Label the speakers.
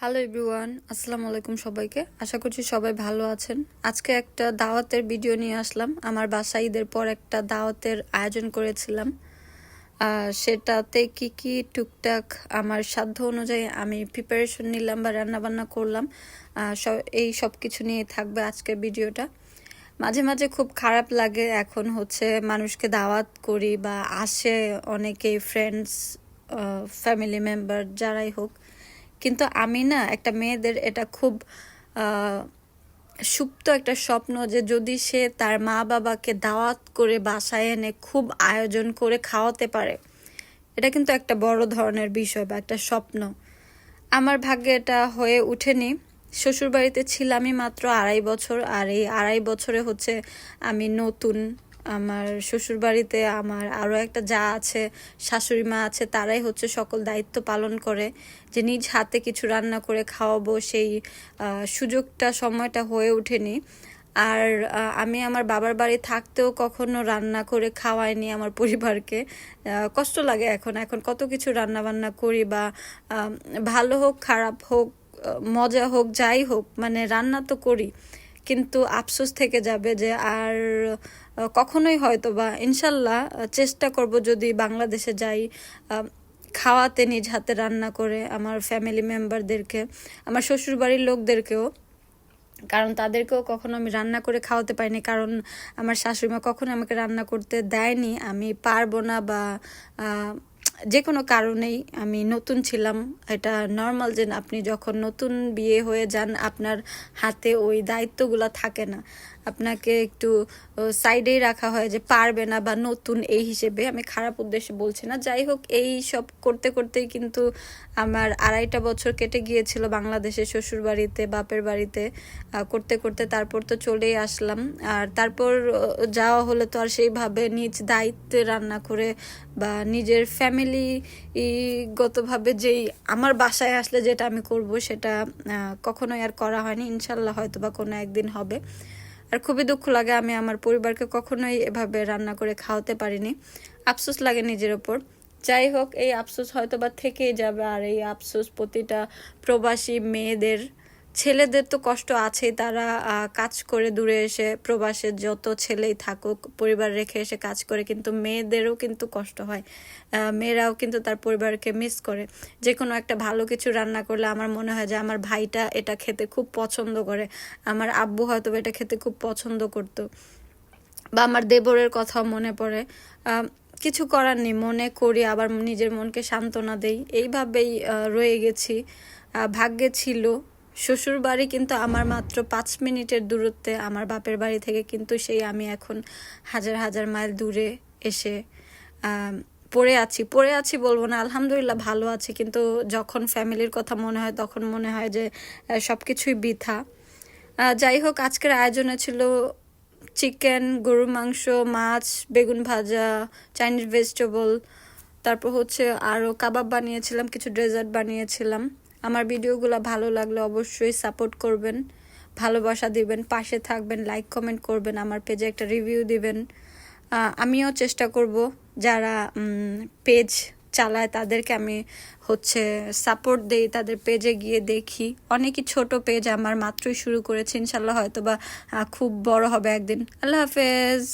Speaker 1: Hello everyone আসসালামু আলাইকুম সবাইকে। আশা করছি সবাই ভালো আছেন। আজকে একটা দাওয়াতের ভিডিও নিয়ে আসলাম। আমার বাসায় ঈদের পর একটা দাওয়াতের আয়োজন করেছিলাম। সেটাতে কি কি টুকটাক আমার সাধ্য অনুযায়ী আমি প্রিপারেশন নিলাম বা রান্নাবান্না করলাম এই সব কিছু নিয়ে থাকবে আজকের ভিডিওটা মাঝে মাঝে খুব খারাপ লাগে এখন হচ্ছে মানুষকে দাওয়াত করি বা আসে অনেকেই ফ্রেন্ডস ফ্যামিলি মেম্বার যারাই হোক। কিন্তু আমি না একটা মেয়েদের এটা খুব সুপ্ত একটা স্বপ্ন যে যদি সে তার মা বাবাকে দাওয়াত করে বাসায় এনে খুব আয়োজন করে খাওয়াতে পারে। এটা কিন্তু একটা বড় ধরনের বিষয় বা একটা স্বপ্ন। আমার ভাগ্যে এটা হয়ে ওঠেনি। শ্বশুরবাড়িতে ছিলামই মাত্র আড়াই বছর আর এই আড়াই বছরে হচ্ছে আমি নতুন আমার শ্বশুরবাড়িতে আমার আরও একটা যা আছে, শাশুড়ি মা আছে, তারাই হচ্ছে সকল দায়িত্ব পালন করে যে নিজ হাতে কিছু রান্না করে খাওয়াবো সেই সুযোগটা, সময়টা হয়ে ওঠেনি। আর আমি আমার বাবার বাড়ি থাকতেও কখনো রান্না করে খাওয়াইনি আমার পরিবারকে। কষ্ট লাগে এখন এখন কত কিছু রান্না বান্না করি বা ভালো হোক, খারাপ হোক মজা হোক, যাই হোক মানে রান্না তো করি। কিন্তু আফসোস থেকে যাবে যে আর কখনোই হয়তো বা ইনশাল্লাহ চেষ্টা করব যদি বাংলাদেশে যাই খাওয়াতে নিজ হাতে রান্না করে আমার ফ্যামিলি মেম্বারদেরকে আমার শ্বশুরবাড়ির লোকদেরকেও। কারণ তাদেরকেও কখনো আমি রান্না করে খাওয়াতে পারিনি, কারণ আমার শাশুড়িমা কখনো আমাকে রান্না করতে দেয়নি। আমি পারব না বা যে কোনো কারণেই আমি নতুন ছিলাম। এটা নর্মাল যে আপনি যখন নতুন বিয়ে হয়ে যান, আপনার হাতে ওই দায়িত্বগুলো থাকে না। আপনাকে একটু সাইডেই রাখা হয় যে পারবে না বা নতুন এই হিসেবে। আমি খারাপ উদ্দেশ্যে বলছি না। যাই হোক, এই সব করতে করতেই কিন্তু আমার আড়াইটা বছর কেটে গিয়েছিল বাংলাদেশে শ্বশুর বাড়িতে বাপের বাড়িতে। করতে করতে তারপর তো চলেই আসলাম। আর তারপর যাওয়া হলে তো আর সেইভাবে নিজ দায়িত্বে রান্না করে বা নিজের ফ্যামিলি গতভাবে যেই আমার বাসায় আসলে যেটা আমি করব সেটা কখনোই আর করা হয়নি। ইনশাল্লাহ হয়তো বা কোনো একদিন হবে। আর খুবই দুঃখ লাগে আমি আমার পরিবারকে কখনোই এভাবে রান্না করে খাওয়াতে পারিনি। আফসোস লাগে নিজের ওপর। যাই হোক, এই আফসোস হয়তো বা থেকেই যাবে। আর এই আফসোস প্রতিটা প্রবাসী মেয়েদের ছেলেদের তো কষ্ট আছেই, তারা কাজ করে দূরে এসে প্রবাসে যত ছেলেই থাকুক, পরিবার রেখে এসে কাজ করে, কিন্তু মেয়েদেরও কিন্তু কষ্ট হয়। মেয়েরাও কিন্তু তার পরিবারকে মিস করে। যে কোনো একটা ভালো কিছু রান্না করলে আমার মনে হয় যে আমার ভাইটা এটা খেতে খুব পছন্দ করে। আমার আব্বু হয়তো এটা খেতে খুব পছন্দ করতো। বা আমার দেবরের কথাও মনে পড়ে। কিছু করার নেই, মনে করি, আবার নিজের মনকে সান্ত্বনা দেই। এইভাবেই রয়ে গেছি। ভাগ্যে ছিল শ্বশুর বাড়ি কিন্তু আমার মাত্র পাঁচ মিনিটের দূরত্বে আমার বাপের বাড়ি থেকে কিন্তু সেই আমি এখন হাজার হাজার মাইল দূরে এসে পড়ে আছি। পড়ে আছি বলব না, আলহামদুলিল্লাহ ভালো আছি। কিন্তু যখন ফ্যামিলির কথা মনে হয়, তখন মনে হয় যে সব কিছুই বৃথা। যাই হোক, আজকের আয়োজনে ছিল চিকেন, গরুর মাংস, মাছ, বেগুন ভাজা, চাইনিজ ভেজিটেবল, তারপর হচ্ছে আরও কাবাব বানিয়েছিলাম, কিছু ডেজার্ট বানিয়েছিলাম। আমার ভিডিওগুলো ভালো লাগলে অবশ্যই সাপোর্ট করবেন, ভালোবাসা দিবেন, পাশে থাকবেন, লাইক, কমেন্ট করবেন, আমার পেজে একটা রিভিউ দিবেন। আমিও চেষ্টা করব যারা পেজ চালায় তাদেরকে আমি হচ্ছে সাপোর্ট দেই, তাদের পেজে গিয়ে দেখি। অনেকই ছোট পেজ আমার মাত্রই শুরু করেছে, ইনশাল্লাহ হয়তো বা খুব বড় হবে একদিন। আল্লাহ হাফেজ।